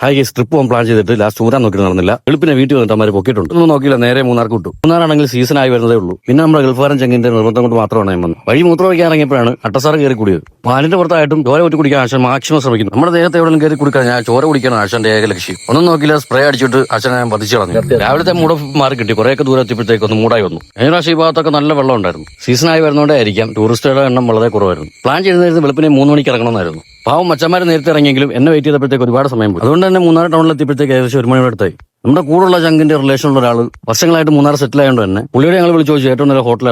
Hi guys trip പോകാൻ plan ചെയ്തിട്ട് last Munnar നോക്കി നടന്നില്ല. വെളുപ്പിനെ വീട്ടിൽ വന്നിട്ട് അമ്മ പൊക്കിയിട്ടുണ്ട്. ഒന്നും നോക്കിയില്ല നേരെ മൂന്നാർക്ക് വിട്ടു മൂന്നാറാണെങ്കിൽ സീസൺ ആയി വരുന്നതേ ഉള്ളൂ. പിന്നെ നമ്മുടെ ഗൾഫാരൻ ചെങ്ങിന്റെ നിർബന്ധം കൊണ്ട് മാത്രമാണ് ഞാൻ വന്നത്. വഴി മൂത്രം വയ്ക്കാൻ ഇറങ്ങിയപ്പോഴാണ് അട്ടസാറ് കയറി കൂടിയത് പാലിന്റെ പുറത്തായിട്ടും ചോര ഒറ്റ കുടിക്കാൻ ആശാൻ മാക്സിമം ശ്രമിക്കുന്നു. നമ്മുടെ ദേഹത്തെ എവിടെയും കയറി കുടിക്കാൻ ഞാൻ ചോര കുടിക്കാൻ ആശാന്റെ ഏക ലക്ഷ്യം. ഒന്നും നോക്കിയില്ല സ്പ്രേ അടിച്ചിട്ട് ആശാൻ ഞാൻ പതിച്ചു കളഞ്ഞു. രാവിലത്തെ മൂട മാറി കിട്ടി. കുറേയൊക്കെ ദൂരം എത്തിയപ്പോഴത്തേക്ക് ഒന്ന് മൂടായി വന്നു. കഴിഞ്ഞ പ്രാവശ്യം ഈ ഭാഗത്തൊക്കെ നല്ല വെള്ളം ഉണ്ടായിരുന്നു. സീസൺ ആയി വരുന്നതുകൊണ്ടായിരിക്കാം ടൂറിസ്റ്റുകളുടെ എണ്ണം വളരെ കുറവായിരുന്നു. പ്ലാൻ ചെയ്തിരുന്നത് വെളുപ്പിനെ മൂന്ന് മണിക്ക് ഇറങ്ങണമെന്നായിരുന്നു. പാവം മച്ചന്മാർ നേരത്തെ ഇറങ്ങിയെങ്കിലും എന്നെ വെയിറ്റ് ചെയ്തപ്പോഴത്തേക്ക് ഒരുപാട് സമയം പോയി. അതുകൊണ്ട് തന്നെ മൂന്നാർ ടൗണിൽ എത്തിയപ്പോഴത്തേക്ക് ഏകദേശം ഒരു മണിയോടെ അടുത്തായി. നമ്മുടെ കൂടെയുള്ള ചങ്കിന്റെ റിലേഷനുള്ള ഒരാൾ വർഷങ്ങളായിട്ട് മൂന്നാർ സെറ്റിൽ ആയതുകൊണ്ട് തന്നെ പുള്ളിയുടെ ഞങ്ങൾ വിളിച്ചു ചോദിച്ചു ഏറ്റവും നല്ല ഹോട്ടൽ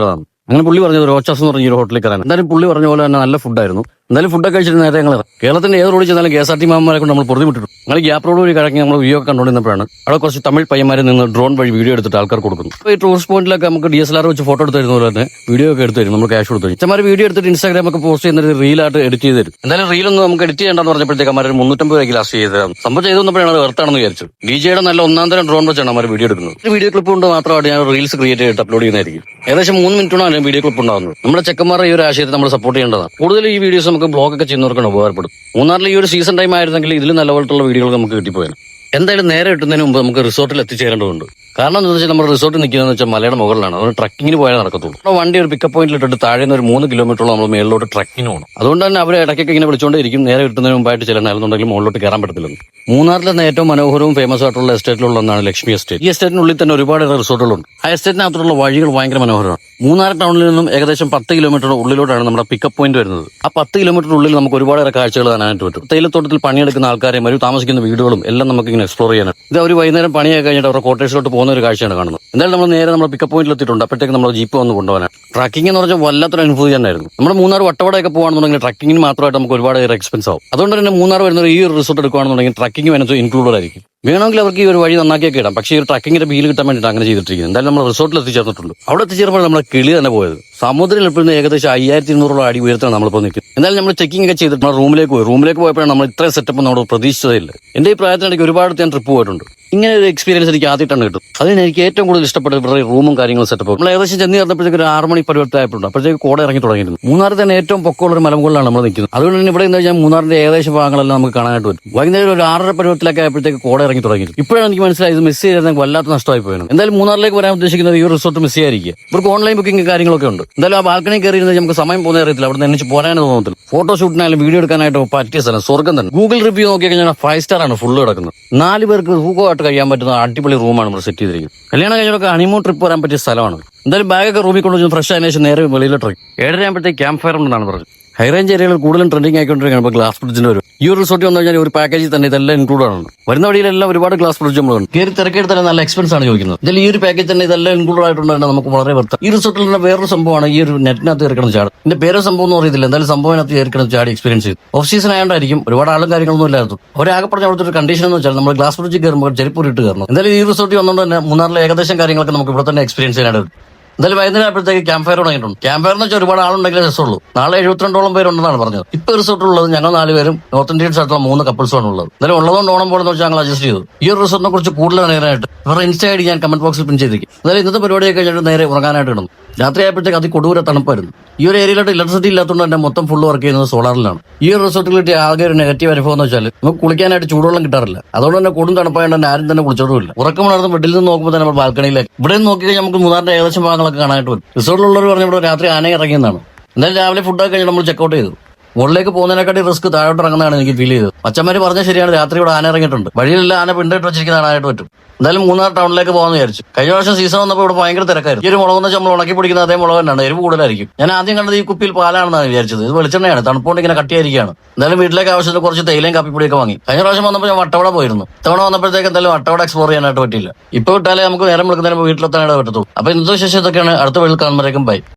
അങ്ങനെ പുള്ളി പറഞ്ഞത് റോച്ചാസ് എന്ന് പറഞ്ഞ ഒരു ഹോട്ടലിൽ കയറാൻ എന്തായാലും പുള്ളി പറഞ്ഞ പോലെ തന്നെ നല്ല ഫുഡായിരുന്നു എന്തായാലും ഫുഡൊക്കെ കഴിച്ചിട്ട് നേരത്തെ ഞങ്ങൾ. കേരളത്തിന്റെ ഏത് റോഡിൽ ചെന്നാലും കെ എസ് ആർ ടി മാമാരെ കൊണ്ട് നമ്മൾ പൊറുതിമിട്ടിട്ടു ഞങ്ങൾ ഗ്യാപ്പ് റോഡ് വഴി കിടക്കി നമ്മൾ വീഡിയോ ഒക്കെ കണ്ടുകൊണ്ടിരുന്നപ്പോഴാണ് അവിടെ കുറച്ച് തമിഴ് പയ്യന്മാരെ നിന്ന് ഡ്രോൺ വഴി വീഡിയോ എടുത്തിട്ട് ആൾക്കാർ കൊടുക്കുന്നു. അപ്പോൾ ഈ ടൂറിസ്റ്റ് പോയിന്റിലൊക്കെ നമുക്ക് ഡി എസ് എൽ ആർ വെച്ച് ഫോട്ടോ എടുത്ത് തരുന്ന പോലെ തന്നെ വീഡിയോ ഒക്കെ എടുത്ത് തരും. നമ്മൾ ക്യാഷ് കൊടുത്തു തരും. ചമാര് വീഡിയോ എടുത്തിട്ട് ഇൻസ്റ്റാഗ്രാം ഒക്കെ പോസ്റ്റ് ചെയ്യുന്നത് റീലായിട്ട് എഡിറ്റ് ചെയ്ത് തരും. എന്തായാലും റീലൊന്നും നമുക്ക് എഡിറ്റ് ചെയ്യേണ്ടെന്ന് പറഞ്ഞപ്പോഴത്തേക്ക് അമ്മ ഒരു മുന്നൂറ്റമ്പത് രൂപയ്ക്ക് ലാസ്റ്റ് ചെയ്ത് തരാം സംഭവം ചെയ്ത് വന്നപ്പോഴാണ് വെറുത്താണെന്ന് വിചാരിച്ചു ഡി നല്ല ഒന്നാം തരം ഡ്രോൺ വെച്ചാണ് അമ്മ വീഡിയോ എടുക്കുന്നത്. വീഡിയോ ക്ലിപ്പ് കൊണ്ട് മാത്രമായിട്ട് ഞാൻ റീൽസ് ക്രിയേറ്റ് ചെയ്തിട്ട് അപ്ലോഡ് ചെയ്യുന്നതായിരിക്കും. ഏകദേശം മൂന്ന് മിനിറ്റോടാണ് വീഡിയോ ക്ലിപ്പ് ഉണ്ടാകുന്നത്. നമ്മുടെ ചെക്കന്മാരുടെ ഈ ഒരു ആശയത്തെ നമ്മൾ സപ്പോർട്ട് ചെയ്യേണ്ടതാണ്. കൂടുതൽ ഈ വീഡിയോസ് നമുക്ക് ബ്ലോഗ് ഒക്കെ ചെയ്യുന്നവർക്കാണ് ഉപകാരപ്പെടും. മൂന്നാറിൽ ഈ ഒരു സീസൺ ടൈം ആയിരുന്നെങ്കിൽ ഇതിൽ നല്ല പോലത്തുള്ള വീഡിയോകൾ നമുക്ക് കിട്ടിപ്പോയാണ് എന്തായാലും നേരെ കിട്ടുന്നതിന് മുമ്പ് നമുക്ക് റിസോർട്ടിൽ എത്തിച്ചേരേണ്ടതുണ്ട്. കാരണം എന്താ വെച്ചാൽ നമ്മൾ റിസോർട്ട് നിൽക്കുന്നതെന്ന് വെച്ചാൽ മലയുടെ മുകളിലാണ്. അതുകൊണ്ട് ട്രക്കിങ്ങിന് പോയാൽ നടക്കത്തുള്ളൂ. നമ്മുടെ വണ്ടി ഒരു പിക്കപ്പ് പോയിന്റിൽ ഇട്ടിട്ട് താഴെ നിന്ന് ഒരു മൂന്ന് കിലോമീറ്ററോളം നമ്മൾ മേളിലോട്ട് ട്രക്കിങ്ങിന് പോകണം അതുകൊണ്ട് തന്നെ അവരെ ഇടയ്ക്കൊക്കെ ഇങ്ങനെ വിളിച്ചുകൊണ്ടിരിക്കും നേരെ കിട്ടുന്നതിന് മുമ്പായിട്ട് ചെല്ലണമായിരുന്നുണ്ടെങ്കിൽ മുകളിലോട്ട് കയറാൻ പറ്റത്തില്ലെന്ന്. മൂന്നാറിലെ ഏറ്റവും മനോഹരവും ഫേമസ് ആയിട്ടുള്ള എസ്റ്റേറ്റിലുള്ള ഒന്നാണ് ലക്ഷ്മി എസ്റ്റേറ്റ് ഈ എസ്റ്റേറ്റിനുള്ളിൽ തന്നെ ഒരുപാട് റിസോർട്ടുകളുണ്ട്. ആ എസ്റ്റേറ്റിനകത്തുള്ള വഴികൾ ഭയങ്കര മനോഹരമാണ്. മൂന്നാർ ടൗണിൽ നിന്നും ഏകദേശം പത്ത് കിലോമീറ്റർ ഉള്ളിലോട്ടാണ് നമ്മുടെ പിക്കപ്പ് പോയിന്റ് വരുന്നത്. ആ പത്ത് കിലോമീറ്റർ ഉള്ളിൽ നമുക്ക് ഒരുപാട് കാഴ്ചകൾ കാണാനായിട്ട് പറ്റും. തേയിലത്തോട്ടത്തിൽ പണിയെടുക്കുന്ന ആൾക്കാരെയും അവർ താമസിക്കുന്ന വീടുകളും എല്ലാം നമുക്ക് ഇങ്ങനെ എക്സ്പ്ലോർ ചെയ്യാനാണ് ഇത് അവർ വൈകുന്നേരം പണിയൊക്കെ കഴിഞ്ഞിട്ട് അവരുടെ കോട്ടേഴ്സിലോട്ട് പോകുന്ന ഒരു കാഴ്ചയാണ് കാണുന്നത്. എന്തായാലും നമ്മൾ നേരെ നമ്മൾ പിക്കപ്പ് പോയിന്റിൽ എത്തിയിട്ടുണ്ട്. അപ്പോഴത്തേക്ക് നമ്മൾ ജീപ്പ് വന്ന് കൊണ്ടുപോകാനാണ്. ട്രക്കിംഗ് എന്ന് പറഞ്ഞാൽ വല്ലാത്തൊരു അനുഭൂതി തന്നെയായിരുന്നു. നമ്മുടെ മൂന്നാർ വട്ടവടയൊക്കെ പോകുകയാണെന്നുണ്ടെങ്കിൽ ട്രക്കിങ്ങിന് മാത്രമായിട്ട് നമുക്ക് ഒരുപാട് എക്സ്പെൻസ് ആവും. അതുകൊണ്ട് തന്നെ മൂന്നാർ വരുന്ന ഈ ഒരു റിസോർട്ട് എടുക്കുകയാണെന്നുണ്ടെങ്കിൽ ട്രക്കിംഗ് അതിനകത്ത് ഇൻക്ലൂഡഡ് ആയിരിക്കും. വേണമെങ്കിൽ അവർക്ക് ഈ ഒരു വഴി നന്നാക്കിയൊക്കെ ഇടാം. പക്ഷേ ഈ ഒരു ട്രക്കിങ്ങിന്റെ ബീൽ കിട്ടാൻ വേണ്ടിയിട്ട് അങ്ങനെ ചെയ്തിട്ടിരിക്കുന്നത്. എന്തായാലും നമ്മൾ റിസോർട്ടിൽ എത്തിച്ചേർന്നിട്ടുള്ളൂ. അവിടെ എത്തിച്ചേർന്നപ്പോൾ നമ്മുടെ കിളി തന്നെ പോയത്. സമുദ്രം എപ്പോഴും ഏകദേശം അയ്യായിരത്തി ഇരുന്നൂറോളം അടി ഉയരത്താണ് നമ്മളിപ്പോൾ നിൽക്കുന്നത്. എന്തായാലും നമ്മൾ ചെക്കിംഗ് ഒക്കെ ചെയ്തിട്ട് നമ്മൾ റൂമിലേക്ക് പോയി. റൂമിലേക്ക് പോയപ്പോഴാണ് നമ്മൾ ഇത്രയും സെറ്റപ്പ് നമ്മൾ പ്രതീക്ഷിച്ചതില്ല എന്റെ ഈ പ്രായത്തിനിടയ്ക്ക് ഒരുപാട് ഞാൻ ട്രിപ്പ് പോയിട്ടുണ്ട്. ഇങ്ങനെ ഒരു എക്സ്പീരിയൻസ് എനിക്ക് ആദ്യമായിട്ടാണ് കിട്ടും അതിന് എനിക്ക് ഏറ്റവും കൂടുതൽ ഇഷ്ടപ്പെട്ടത് ഇവരുടെ റൂമും കാര്യങ്ങളും സെറ്റപ്പ് നമ്മൾ ഏകദേശം ചെന്ന് ചേർന്നപ്പോഴത്തേക്ക് ഒരു ആറ് മണി പരിവർത്തനമായിട്ടുണ്ട് അപ്പോഴത്തേക്ക് കോട ഇറങ്ങി തുടങ്ങിയിരുന്നു. മൂന്നാറിൽ തന്നെ ഏറ്റവും പൊക്കമുള്ള ഒരു മലമുകളിലാണ് നമ്മൾ നിൽക്കുന്നത്. അതുകൊണ്ട് തന്നെ ഇവിടെ എന്ന് കഴിഞ്ഞാൽ മൂന്നാറിന്റെ ഏകദേശം ഭാഗങ്ങളെല്ലാം നമുക്ക് കാണാനായിട്ട് പറ്റും. വൈകുന്നേരം ഒരു ആറര പരിവർത്തിലൊക്കെ ആയപ്പോഴത്തേക്ക് കോട ഇറങ്ങി തുടങ്ങിയിരുന്നു. ഇപ്പോഴാണ് എനിക്ക് മനസ്സിലായത് മിസ് ചെയ്തിരുന്നെങ്കിൽ വല്ലാത്ത നഷ്ടമായി പോയത് എന്തായാലും മൂന്നാറിലേക്ക് വരാൻ ഉദ്ദേശിക്കുന്നത് ഈ റിസോർട്ട് മിസ് ചെയ്യാതിരിക്കുക. ഇവർക്ക് ഓൺലൈൻ ബുക്കിംഗ് കാര്യങ്ങളൊക്കെ ഉണ്ട്. എന്തായാലും ആ ബാൽക്കണി കയറി ഇരുന്ന് നമുക്ക് സമയം പോകുന്ന അറിയത്തില്ല. അവിടെ നിന്ന് പോരാനും ഫോട്ടോ ഫോട്ടോഷൂട്ടിനായാലും വീഡിയോ എടുക്കാനായിട്ട് പറ്റിയ സ്ഥലം സ്വർഗം തന്നെ. ഗൂഗിൾ റിവ്യൂ നോക്കിയാൽ ഫൈവ് സ്റ്റാർ ആണ് ഫുള്ള് കിടക്കുന്നത്. നാല് പേർക്ക് സുഖമായിട്ട് കഴിയാൻ പറ്റുന്ന അടിപൊളി റൂമാണ് നമ്മൾ സെറ്റ് ചെയ്തിരിക്കുന്നത് കല്യാണം കഴിഞ്ഞൊക്കെ ഹണിമൂൺ ട്രിപ്പ് വരാൻ പറ്റിയ സ്ഥലമാണ്. എന്തായാലും ബാഗൊക്കെ റൂമിൽ കൊണ്ടുവന്ന് ഫ്രഷ് ആയതിനു ശേഷം നേരെ വെളിയിലോട്ട് ഏഴര ആകുമ്പോഴത്തേക്ക് ക്യാമ്പ് ഫയർ ഉണ്ടെന്നാണ് പറഞ്ഞത്. ഹൈറേഞ്ച് ഏരിയകളിൽ കൂടുതലും ട്രെൻഡിങ് ആയിക്കൊണ്ടിരിക്കുകയാണ് ഇപ്പോൾ ഗ്ലാസ് ബ്രിഡ്ജിന്റെ വരും ഈ ഒരു റിസോർട്ട് വന്നു കഴിഞ്ഞാൽ ഒരു പാക്കേജിൽ തന്നെ ഇതെല്ലാം ഇൻക്ലൂഡ് ആണ് വരുന്ന വഴിയിലെല്ലാം ഒരുപാട് ഗ്ലാസ് ബ്രിഡ്ജ് നമ്മളുണ്ട്. കയറി തിരക്കെടുത്താൽ നല്ല എക്സ്പെൻസ് ആണ് ചോദിക്കുന്നത്. ഇതിൽ ഈ ഒരു പാക്കേജ് തന്നെ ഇതെല്ലാം ഇൻക്ലൂഡ് ആയിട്ടുണ്ട് നമുക്ക് വളരെ വർത്ത ഈ റിസോർട്ടിൽ തന്നെ വേറൊരു സംഭവമാണ് ഈ ഒരു നെറ്റിനകത്ത് ചേർക്കണം ചാട്. എന്റെ പേര് സംഭവം എന്ന് അറിയത്തില്ല എന്തായാലും സംഭവത്തിനകത്ത് ചേർക്കണം ചാടി എക്സ്പീരിയൻസ് ചെയ്തു. ഓഫ് സീസൺ ആയതുകൊണ്ടായിരിക്കും ഒരുപാട് ആളും കാര്യങ്ങളൊന്നും ഇല്ലായിരുന്നു ഒരാകെ പറഞ്ഞ അവിടുത്തെ ഒരു കണ്ടീഷൻ എന്ന് വെച്ചാൽ നമ്മൾ ഗ്ലാസ് ബ്രിഡ്ജ് കയറുമ്പോൾ ചെരുപ്പ് ഇട്ട് കയറണം. എന്തായാലും ഈ റിസോർട്ടിൽ വന്നുകൊണ്ട് തന്നെ മൂന്നാറിലെ ഏകദേശം കാര്യങ്ങളൊക്കെ നമുക്ക് ഇവിടെ തന്നെ എക്സ്പീരിയൻസ് ചെയ്യാനായിട്ട്. എന്തായാലും വൈകുന്നേരം ആയപ്പോഴത്തേക്ക് ക്യാമ്പ് ഫയർ തുടങ്ങിയിട്ടുണ്ട്. ക്യാമ്പ് ഫയർ എന്ന് വെച്ചാൽ ഒരുപാട് ആളുണ്ടെങ്കിലേ രസമുള്ളൂ. നാളെ എഴുപത്തിരണ്ടോളം പേരുണ്ടെന്നാണ് പറഞ്ഞത്. ഇപ്പൊ റിസോർട്ടിലുള്ളത് ഞങ്ങൾ നാല് പേരും നോർത്ത് ഇന്ത്യൻസ് ആയിട്ടുള്ള മൂന്ന് കപ്പിൾസാണ് ഉള്ളത്. എന്തായാലും ഉള്ളതുകൊണ്ട് ഓണം പോലെ വെച്ചാൽ ഞങ്ങൾ അഡ്ജസ്റ്റ് ചെയ്തു. ഈ ഒരു റിസോർട്ടിനെ കുറിച്ച് കൂടുതൽ അറിയാനായിട്ട് ഇവരുടെ ഇൻസ്റ്റ ഞാൻ കമന്റ് ബോക്സിൽ പിൻ ചെയ്തിരിക്കും. എന്തായാലും ഇന്നത്തെ പരിപാടിയൊക്കെ കഴിഞ്ഞിട്ട് നേരെ ഉറങ്ങാനായിട്ട് ഇടുന്നു. രാത്രി ആയപ്പോഴത്തേക്ക് അതി കൊടൂര തണുപ്പായിരുന്നു. ഈ ഒരു ഏരിയയിലോട്ട് ഇലക്ട്രിസിറ്റി ഇല്ലാത്തതുകൊണ്ട് തന്നെ മൊത്തം ഫുള്ള് വർക്ക് ചെയ്യുന്നത് സോളാറിലാണ് ഈ ഒരു റിസോർട്ടിൽ കിട്ടിയ ആകെ ഒരു നെഗറ്റീവ് അനുഭവം എന്ന് വെച്ചാൽ നമുക്ക് കുളിക്കാനായിട്ട് ചൂടുവെള്ളം കിട്ടാറില്ല. അതുകൊണ്ട് തന്നെ കൊടും തണുപ്പായതുകൊണ്ട് തന്നെ ആരും തന്നെ കുളിച്ചോടുമില്ല. ഉറക്കമുണർന്ന് ബെഡിൽ നിന്ന് നോക്കുമ്പോൾ തന്നെ നമ്മൾ ബാൽക്കണിയിലേക്ക് ഇവിടെ നിന്ന് നോക്കി കഴിഞ്ഞാൽ നമുക്ക് മൂന്നാറിന്റെ ഏകദേശം ഭാഗങ്ങളൊക്കെ കാണാനായിട്ട് പറ്റും. റിസോർട്ടിലുള്ളവർ പറഞ്ഞ ഇവിടെ രാത്രി ആനയിറങ്ങിയെന്നാണ് എന്തായാലും രാവിലെ ഫുഡൊക്കെ കഴിഞ്ഞ് നമ്മൾ ചെക്കൗട്ട് ചെയ്തു. മുകളിലേക്ക് പോകുന്നതിനെക്കാട്ടി റിസ്ക് താഴോട്ട് ഇറങ്ങുന്നതാണ് എനിക്ക് ഫീൽ ചെയ്തത്. അച്ഛന്മാര് പറഞ്ഞ ശരിയാണ് രാത്രി ഇവിടെ ആന ഇറങ്ങിയിട്ടുണ്ട്. വഴിയിലെല്ലാം ആന പിണ്ടിട്ട് വെച്ചിരിക്കുന്ന ആയിട്ട് പറ്റും. എന്തായാലും മൂന്നാർ ടൗണിലേക്ക് പോകാന്ന് വിചാരിച്ചു. കഴിഞ്ഞ വർഷം സീസൺ വന്നപ്പോൾ ഇവിടെ ഭയങ്കര തിരക്കായിരുന്നു. ഈ ഒരു മുളക് നമ്മൾ ഉണക്കി പിടിക്കുന്ന അതേ മുളക് തന്നെയാണ്. എരിവ് കൂടുതലായിരിക്കും. ഞാൻ ആദ്യം കണ്ടത് ഈ കുപ്പിയിൽ പാലാണെന്നാണ് വിചാരിച്ചത്. ഇത് വെളിച്ചെണ്ണയാണ്. തണുപ്പുകൊണ്ട് ഇങ്ങനെ കട്ടിയായിരിക്കുകയാണ്. എന്തായാലും വീട്ടിലേക്ക് ആവശ്യത്തിന് കുറച്ച് തേയിലയും കാപ്പിപ്പൊടിയൊക്കെ വാങ്ങി. കഴിഞ്ഞ പ്രാവശ്യം വന്നപ്പോൾ ഞാൻ വട്ടവട പോയിരുന്നു. തവണ വന്നപ്പോഴത്തേക്ക് എന്തായാലും വട്ടവട എക്സ്പ്ലോർ ചെയ്യാനായിട്ട് പറ്റില്ല ഇപ്പോൾ വിട്ടാലേ നമുക്ക് നേരം വിളിക്കുന്നതിന് വീട്ടിലെത്താനായിട്ട് പറ്റത്തുള്ളൂ. അപ്പൊ ഇന്നത്തെ ശേഷം ഇതൊക്കെയാണ്. അടുത്ത വീട്ടിൽ കാണുമ്പോഴേക്കും ബൈ